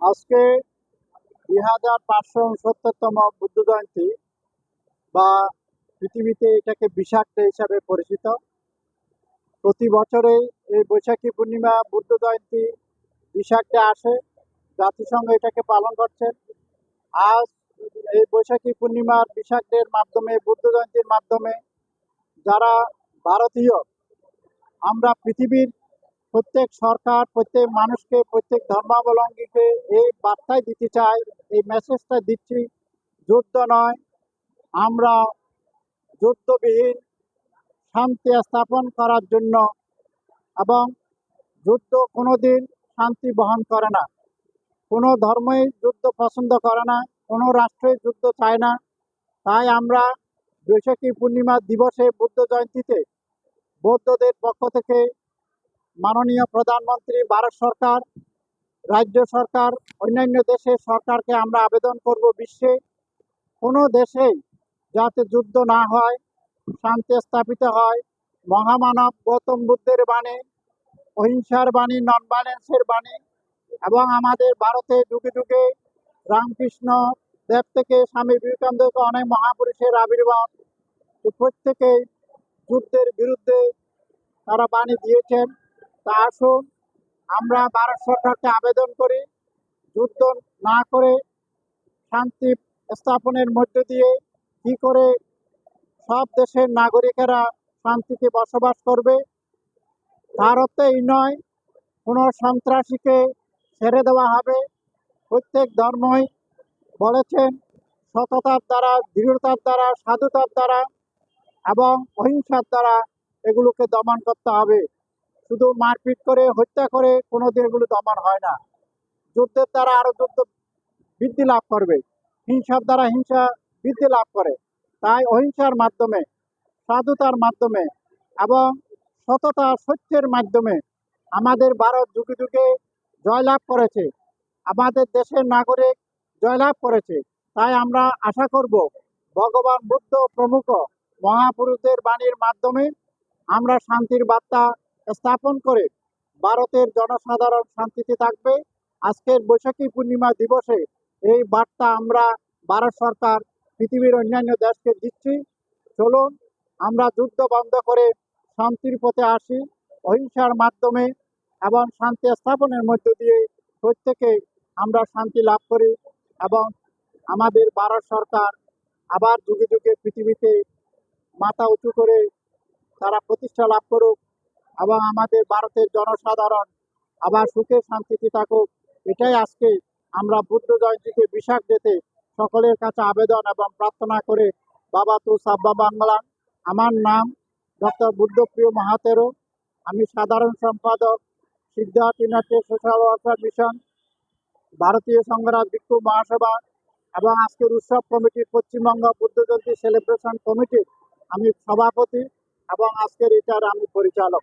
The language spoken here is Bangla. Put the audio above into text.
আজকে দুই হাজার পাঁচশো উনসত্তরতম বুদ্ধ জয়ন্তী বা পৃথিবীতে এটাকে বিষাক্ত হিসাবে পরিচিত। প্রতি বছরে এই বৈশাখী পূর্ণিমা বুদ্ধ জয়ন্তী বিষাক্তে আসে। জাতিসংঘ এটাকে পালন করছেন আজ এই বৈশাখী পূর্ণিমার বিষাক্তের মাধ্যমে বুদ্ধ জয়ন্তীর মাধ্যমে যারা ভারতীয়, আমরা পৃথিবীর প্রত্যেক সরকার, প্রত্যেক মানুষকে, প্রত্যেক ধর্মাবলম্বীকে এই বার্তাই দিতে চাই, এই মেসেজটা দিচ্ছি, যুদ্ধ নয়, আমরা যুদ্ধবিহীন শান্তি স্থাপন করার জন্য এবং যুদ্ধ কোনোদিন শান্তি বহন করে না। কোনো ধর্মই যুদ্ধ পছন্দ করে না, কোনো রাষ্ট্রই যুদ্ধ চায় না। তাই আমরা বৈশাখী পূর্ণিমা দিবসে বুদ্ধ জয়ন্তীতে বৌদ্ধদের পক্ষ থেকে মাননীয় প্রধানমন্ত্রী, ভারত সরকার, রাজ্য সরকার, অন্যান্য দেশের সরকারকে আমরা আবেদন করব বিশ্বে। কোনো দেশেই যাতে যুদ্ধ না হয়, শান্তি স্থাপিত হয়, মহামানব গৌতম বুদ্ধের বাণী, অহিংসার বাণী নন ভায়োলেন্সের বাণী, এবং আমাদের ভারতে যুগে যুগে রামকৃষ্ণ দেব থেকে স্বামী বিবেকানন্দ থেকে অনেক মহাপুরুষের আবির্ভাব তো প্রত্যেকেই যুদ্ধের বিরুদ্ধে তারা বাণী দিয়েছেন। তা আসুন, আমরা ভারত সরকারকে আবেদন করি, যুদ্ধ না করে শান্তি স্থাপনের মধ্য দিয়ে কি করে সব দেশের নাগরিকেরা শান্তিতে বসবাস করবে ভারতেই নয়, কোনো সন্ত্রাসীকে ছেড়ে দেওয়া হবে। প্রত্যেক ধর্মই বলেছেন, সততার দ্বারা, দৃঢ়তার দ্বারা, সাধুতার দ্বারা এবং অহিংসার দ্বারা এগুলোকে দমন করতে হবে। শুধু মারপিট করে, হত্যা করে কোনোদিন এগুলো দমন হয় না। যুদ্ধের দ্বারা আরও যুদ্ধ বৃদ্ধি লাভ করবে। হিংসার দ্বারা হিংসা বৃদ্ধি লাভ করে। তাই অহিংসার মাধ্যমে সাধুতার মাধ্যমে এবং সততা, সত্যের মাধ্যমে আমাদের ভারত যুগে যুগে জয়লাভ করেছে। আমাদের দেশের নাগরিক জয়লাভ করেছে। তাই আমরা আশা করব, ভগবান বুদ্ধ প্রমুখ মহাপুরুষদের বাণীর মাধ্যমে আমরা শান্তির বার্তা স্থাপন করে ভারতের জনসাধারণ শান্তিতে থাকবে। আজকের বৈশাখী পূর্ণিমা দিবসে এই বার্তা আমরা ভারত সরকার, পৃথিবীর অন্যান্য দেশকে দিচ্ছি। চলুন, আমরা যুদ্ধ বন্ধ করে শান্তির পথে আসি। অহিংসার মাধ্যমে এবং শান্তি স্থাপনের মধ্য দিয়ে প্রত্যেকে আমরা শান্তি লাভ করি এবং আমাদের ভারত সরকার আবার যুগে যুগে পৃথিবীতে মাথা উঁচু করে তারা প্রতিষ্ঠা লাভ করুক। এবং আমাদের ভারতের জনসাধারণ আবার সুখে শান্তিতে থাকুক। এটাই আজকে আমরা বুদ্ধ জয়ন্তীতে বিশাখ যেতে সকলের কাছে আবেদন এবং প্রার্থনা করে বাবা তু সাব্বা বাংলা। আমার নাম ডক্টর বুদ্ধপ্রিয় মাহাতেরো আমি সাধারণ সম্পাদক Siddhartha united social welfare mission, ভারতীয় সংগ্রাম ভিক্ষু মহাসভা এবং আজকের উৎসব কমিটি, পশ্চিমবঙ্গ বুদ্ধ জয়ন্তী সেলিব্রেশন কমিটির আমি সভাপতি এবং আজকের এটার আমি পরিচালক।